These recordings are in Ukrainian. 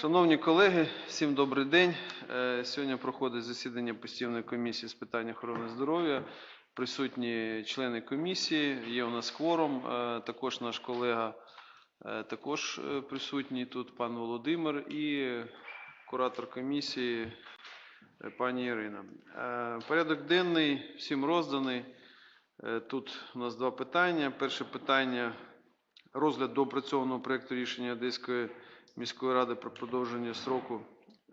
Шановні колеги, всім добрий день. Е, Сьогодні проходить засідання постійної комісії з питань охорони здоров'я. Присутні члени комісії, є у нас кворум. Е, Також наш колега е, також присутній тут, пан Володимир, і куратор комісії пані Ірина. Порядок денний всім розданий. Тут у нас два питання. Перше питання розгляд доопрацьованого проекту рішення Одеської міської ради про продовження строку,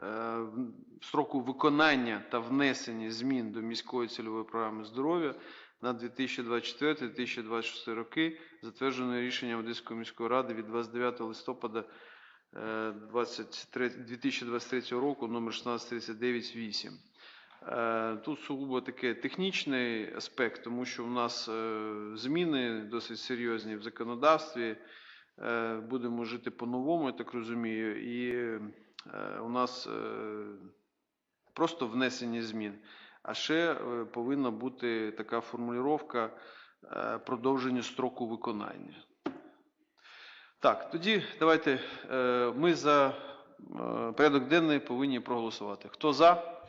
е, в- строку виконання та внесення змін до міської цільової програми здоров'я на 2024-2026 роки, затвердженої рішенням Одеської міської ради від 29 листопада е, 23 2023 року номер 1639-8. Е, Тут сугубо такий технічний аспект, тому що у нас е, зміни досить серйозні в законодавстві. Е, Будемо жити по-новому, я так розумію, і е, у нас е, просто внесення змін. А ще повинна бути така формулювання продовження строку виконання. Так, тоді давайте ми за порядок денний повинні проголосувати. Хто за?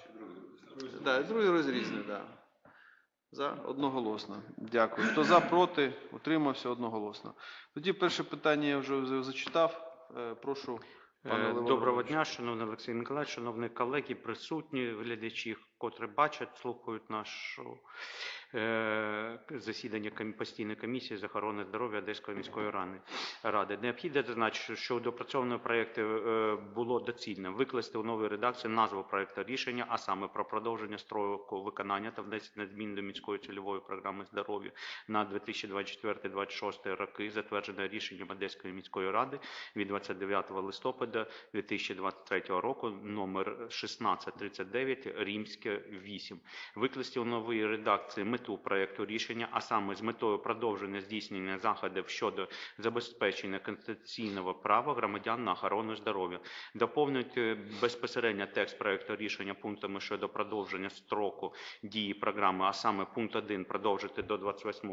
Другий розрізний, да. За одноголосно. Дякую. Хто за, проти, утримався одноголосно. Тоді перше питання я вже зачитав. Е, Прошу, пане Е, Доброго дня, шановний Олексій Миколаївич, шановні колеги, присутні, глядачі, котрі бачать, слухають нашу е, засідання постійної комісії з охорони здоров'я Одеської міської ради. ради. Необхідно зазначити, що у допрацьованому проєкті е, було доцільно викласти у новій редакції назву проєкту рішення, а саме про продовження строку виконання та внесення змін до міської цільової програми здоров'я на 2024-2026 роки, затверджене рішенням Одеської міської ради від 29 листопада 2023 року, номер 1639, Римське 8. Викласти у новій редакції мету проекту рішення, а саме з метою продовження здійснення заходів щодо забезпечення конституційного права громадян на охорону здоров'я. Доповнити безпосередньо текст проекту рішення пунктами щодо продовження строку дії програми, а саме пункт 1 продовжити до 28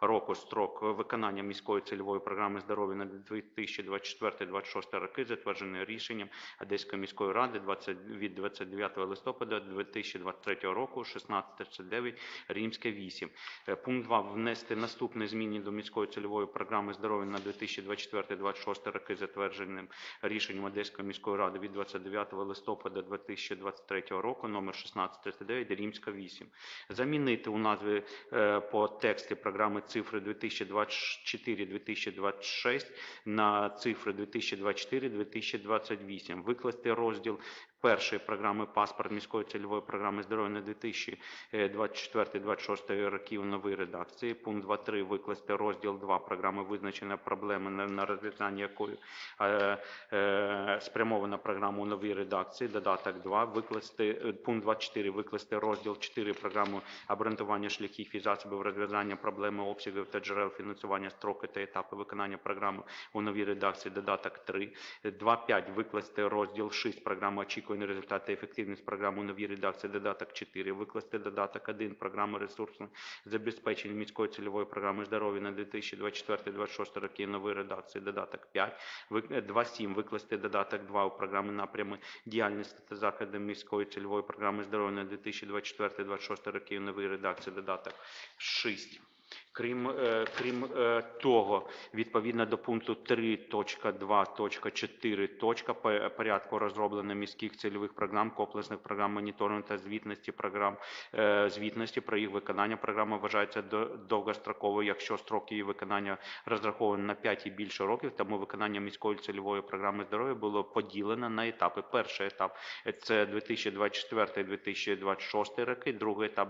року строк виконання міської цільової програми здоров'я на 2024-2026 роки, затверджений рішенням Одеської міської ради 20, від 29 листопада 2023 року, 1639, Римське 8. Е, Пункт 2. Внести наступні зміни до міської цільової програми здоров'я на 2024-2026 роки, затвердженим рішенням Одеської міської ради від 29 листопада 2023 року, номер 1639, Римська 8. Замінити у назві е, по тексті програми цифри 2024-2026 на цифри 2024-2028. Викласти розділ першої програми паспорт міської цільової програми здоров'я на 2024-2026 роки у новій редакції. Пункт 2.3 викласти розділ 2 програми визначення проблеми на, розв'язання якої е, е, спрямована програма у новій редакції. Додаток 2 викласти е, пункт 2.4 викласти розділ 4 програми обґрунтування шляхів і засобів розв'язання проблеми обсягів та джерел фінансування строки та етапи виконання програми у новій редакції. Додаток 3 2.5 викласти розділ 6 програми очікувані результати ефективність програми у новій редакції. Додаток 4 викласти додаток 1 програми ресурсного забезпечення міської цільової програми здоров'я на 2024-2026 роки нової редакції. Додаток 5 Ви- е, 2.7 викласти додаток 2 у програми напрями діяльності та заходи міської цільової програми здоров'я на 2024-2026 роки нової редакції. Додаток 6. Крім, е, крім е, того, відповідно до пункту 3.2.4 точка по- порядку розроблення міських цільових програм, комплексних програм моніторингу та звітності програм е, звітності про їх виконання. Програма вважається до- довгостроковою, якщо строки її виконання розраховані на 5 і більше років. Тому виконання міської цільової програми здоров'я було поділено на етапи. Перший етап це 2024-2026 роки, другий етап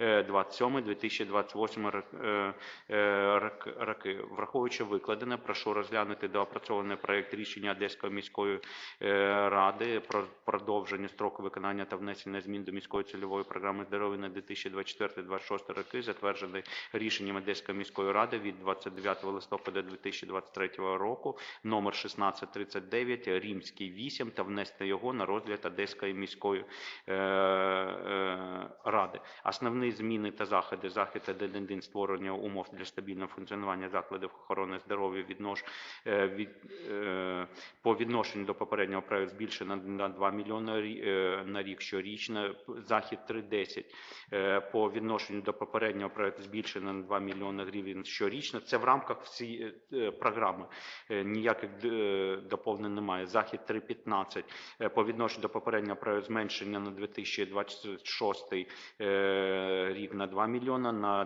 2027-2028 роки. Е, е, рок- роки. Враховуючи викладене, прошу розглянути доопрацьований проект рішення Одеської міської е, ради про продовження строку виконання та внесення змін до міської цільової програми здоров'я на 2024-2026 роки, затверджений рішенням Одеської міської ради від 29 листопада 2023 року, номер 1639, Римський 8, та внести його на розгляд Одеської міської ради. Основні зміни та заходи, заходи один створення умов для стабільного функціонування закладів охорони здоров'я віднош, е, від, е, по відношенню до попереднього проекту збільшено на 2 мільйони е, на рік щорічно. Захід 3.10 е, по відношенню до попереднього проекту збільшено на 2 мільйони гривень щорічно. Це в рамках всієї програми. Ніяких доповнень немає. Захід 3.15 е, по відношенню до попереднього проекту зменшення на 2026 е, рік на 2 мільйона, на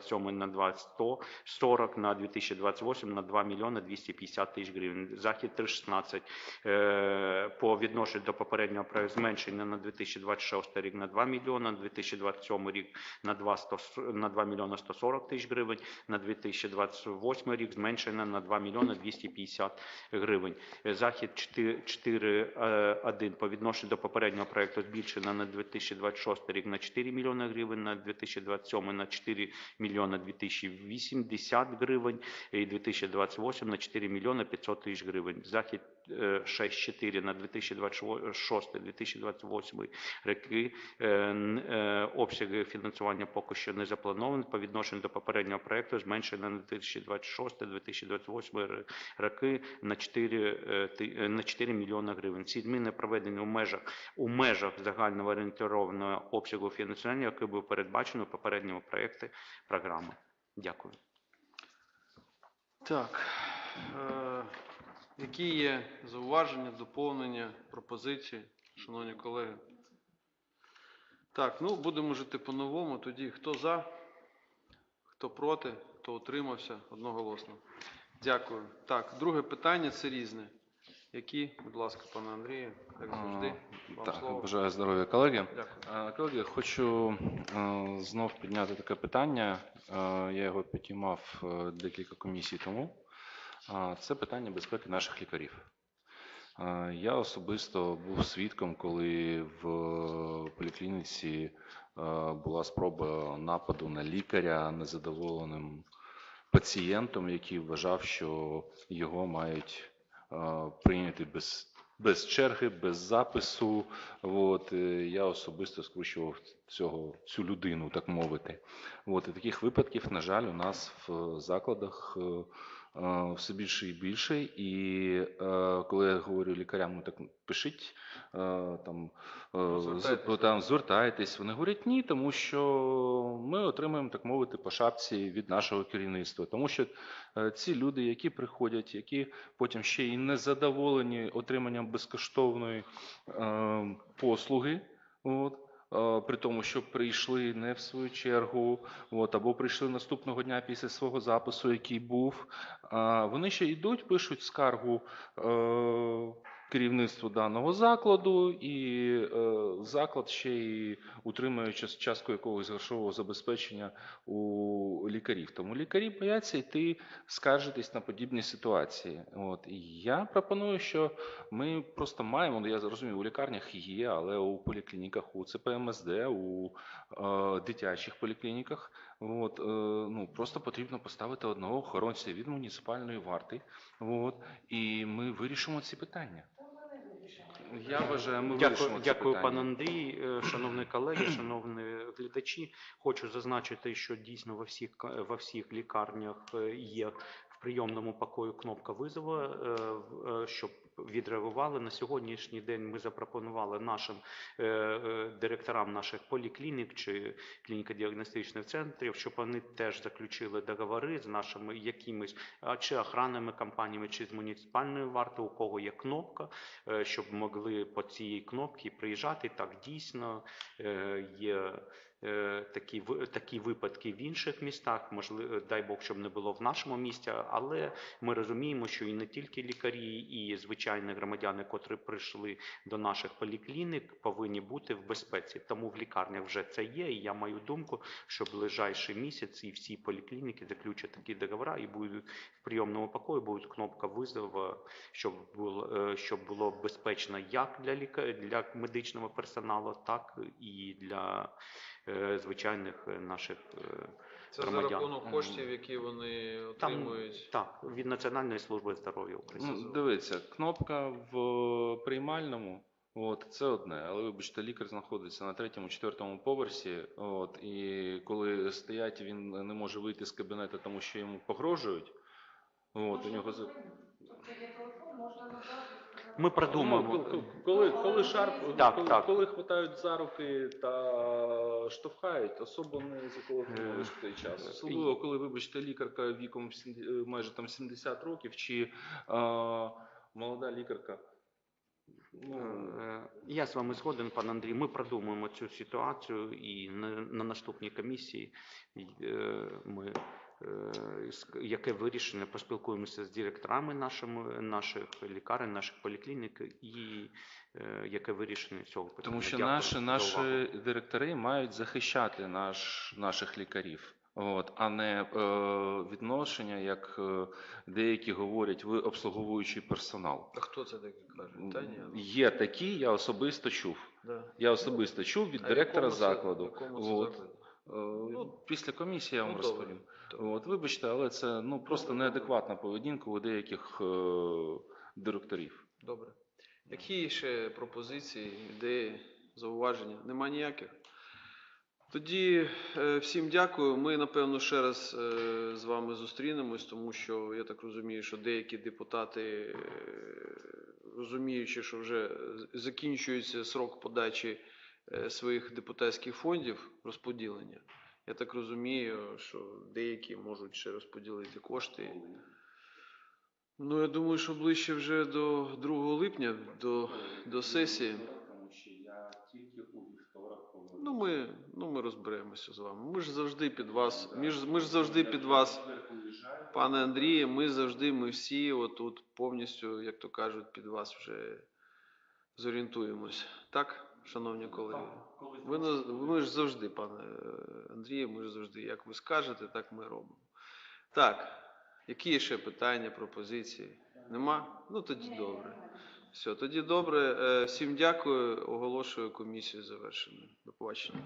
2027 на 240, на 2028 на 2 мільйони 250 тисяч гривень. Захід 3.16 е, по відношенню до попереднього зменшення на 2026 рік на 2 мільйона, на 2027 рік на 2, 100, на 2 мільйона 140 тисяч гривень, на 2028 рік зменшення на 2 мільйони 250 гривень. Е, Захід 4.1 по відношенню до попереднього проекту збільшено на 2026 рік на 4 мільйони гривень, на 2027 на 4 мільйони 2080 гривень і 2028 на 4 мільйони 500 тисяч гривень. Захід 6.4 на 2026-2028 роки е, е, обсяги фінансування поки що не заплановані по відношенню до попереднього проекту зменшено на 2026-2028 роки на 4, е, на 4 мільйони гривень. Ці зміни проведені у межах у межах загального орієнтовного обсягу фінансування, який був передбачено в попередньому проєкті програми. Дякую. Так. Які є зауваження, доповнення, пропозиції, шановні колеги? Так, ну будемо жити по-новому. Тоді хто за, хто проти, хто утримався, одноголосно. Дякую. Так, друге питання це різне. Які, будь ласка, пане Андрію, як завжди, вам Так, слово. бажаю здоров'я, колеги. Дякую. Колеги, хочу е, знов підняти таке питання. Е, Я його підіймав е, декілька комісій тому. Це питання безпеки наших лікарів. Е, Я особисто був свідком, коли в поліклініці е, була спроба нападу на лікаря незадоволеним пацієнтом, який вважав, що його мають е, прийняти без, без черги, без запису. От, е, я особисто скручував цього, цю людину, так мовити. От, і таких випадків, на жаль, у нас в закладах е, е, все більше і більше. І е, коли я говорю лікарям, ну так пишіть е, там, е, Звертайтесь. там звертайтесь, вони говорять ні, тому що ми отримуємо, так мовити, по шапці від нашого керівництва. Тому що е, ці люди, які приходять, які потім ще й не задоволені отриманням безкоштовної е, послуги. От, е, при тому, що прийшли не в свою чергу, от, або прийшли наступного дня після свого запису, який був. А, Вони ще йдуть, пишуть скаргу е, керівництву даного закладу, і е, заклад ще й утримує частку якогось грошового забезпечення у лікарів. Тому лікарі бояться йти скаржитись на подібні ситуації. От. І я пропоную, що ми просто маємо, ну я розумію, у лікарнях є, але у поліклініках, у ЦПМСД, у е, дитячих поліклініках, от, е, ну, просто потрібно поставити одного охоронця від муніципальної варти, от, і ми вирішимо ці питання. Я вважаю, ми Дякую, вирішимо ці дякую питання. пан Андрій. Е, Шановні колеги, шановні глядачі. Хочу зазначити, що дійсно во всіх во всіх лікарнях е, є в прийомному покою кнопка визову, е, щоб відреагували. На сьогоднішній день ми запропонували нашим е, е, директорам наших поліклінік чи клініко-діагностичних центрів, щоб вони теж заключили договори з нашими якимись чи охранними компаніями, чи з муніципальною вартою, у кого є кнопка, е, щоб могли по цій кнопці приїжджати. Так дійсно є такі такі випадки в інших містах. Можливо, дай Бог, щоб не було в нашому місті, але ми розуміємо, що і не тільки лікарі, і звичайні громадяни, котрі прийшли до наших поліклінік, повинні бути в безпеці. Тому в лікарнях вже це є. І я маю думку, що ближайший місяць і всі поліклініки заключать такі договори і будуть в прийомному покої буде кнопка визову, щоб було е, щоб було безпечно як для ліка для медичного персоналу, так і для е, звичайних е, наших е, Це за рахунок коштів, які вони там отримують. так від Національної служби здоров'я України. Ну, дивіться, кнопка в приймальному, От, це одне. Але вибачте, лікар знаходиться на третьому, четвертому поверсі. От, і коли стоять, він не може вийти з кабінету, тому що йому погрожують. От, у нього за- Ми продумаємо. Ну, коли, коли, коли шарп, Так, коли, так. коли хватають за руки та штовхають, особо не заколотнули в той час. Е, Особливо, коли, вибачте, лікарка віком е, майже там 70 років, чи а, молода лікарка. Ну, Е, Я з вами згоден, пан Андрій. Ми продумуємо цю ситуацію і на, на наступній комісії е, ми е, яке вирішення поспілкуємося з директорами нашими, наших лікарень, наших поліклінік і е, яке вирішення цього питання. Тому що Дякую наші, наші директори мають захищати наш, наших лікарів. От, а не е, відношення, як е, деякі говорять, ви обслуговуючий персонал. А хто це таке каже? Та ні. ну, Є такі, я особисто чув. Да. Я особисто чув від А директора якому це- закладу. якому це От. закладу? Е, Ну, Після комісії я вам ну, розповім. добре. От, вибачте, але це ну, просто неадекватна поведінка у деяких е, директорів. Добре. Які ще пропозиції, ідеї, зауваження? Нема ніяких? Тоді е, всім дякую. Ми, напевно, ще раз е, з вами зустрінемось, тому що я так розумію, що деякі депутати, е, розуміючи, що вже закінчується срок подачі е, своїх депутатських фондів розподілення, я так розумію, що деякі можуть ще розподілити кошти. Ну, я думаю, що ближче вже до 2 липня, до, до сесії. Ну ми, ну, ми розберемося з вами. Ми ж завжди під вас. Ми ж, ми ж завжди під вас, пане Андріє. Ми завжди, ми всі отут повністю, як то кажуть, під вас вже зорієнтуємось. Так, шановні колеги? Ви, ми, ми ж завжди, пане е, Андрію, ми ж завжди, як ви скажете, так ми робимо. Так, які ще питання, пропозиції? Нема? Ну тоді добре. Все, тоді добре. Е, Всім дякую. Оголошую комісію завершеною. До побачення.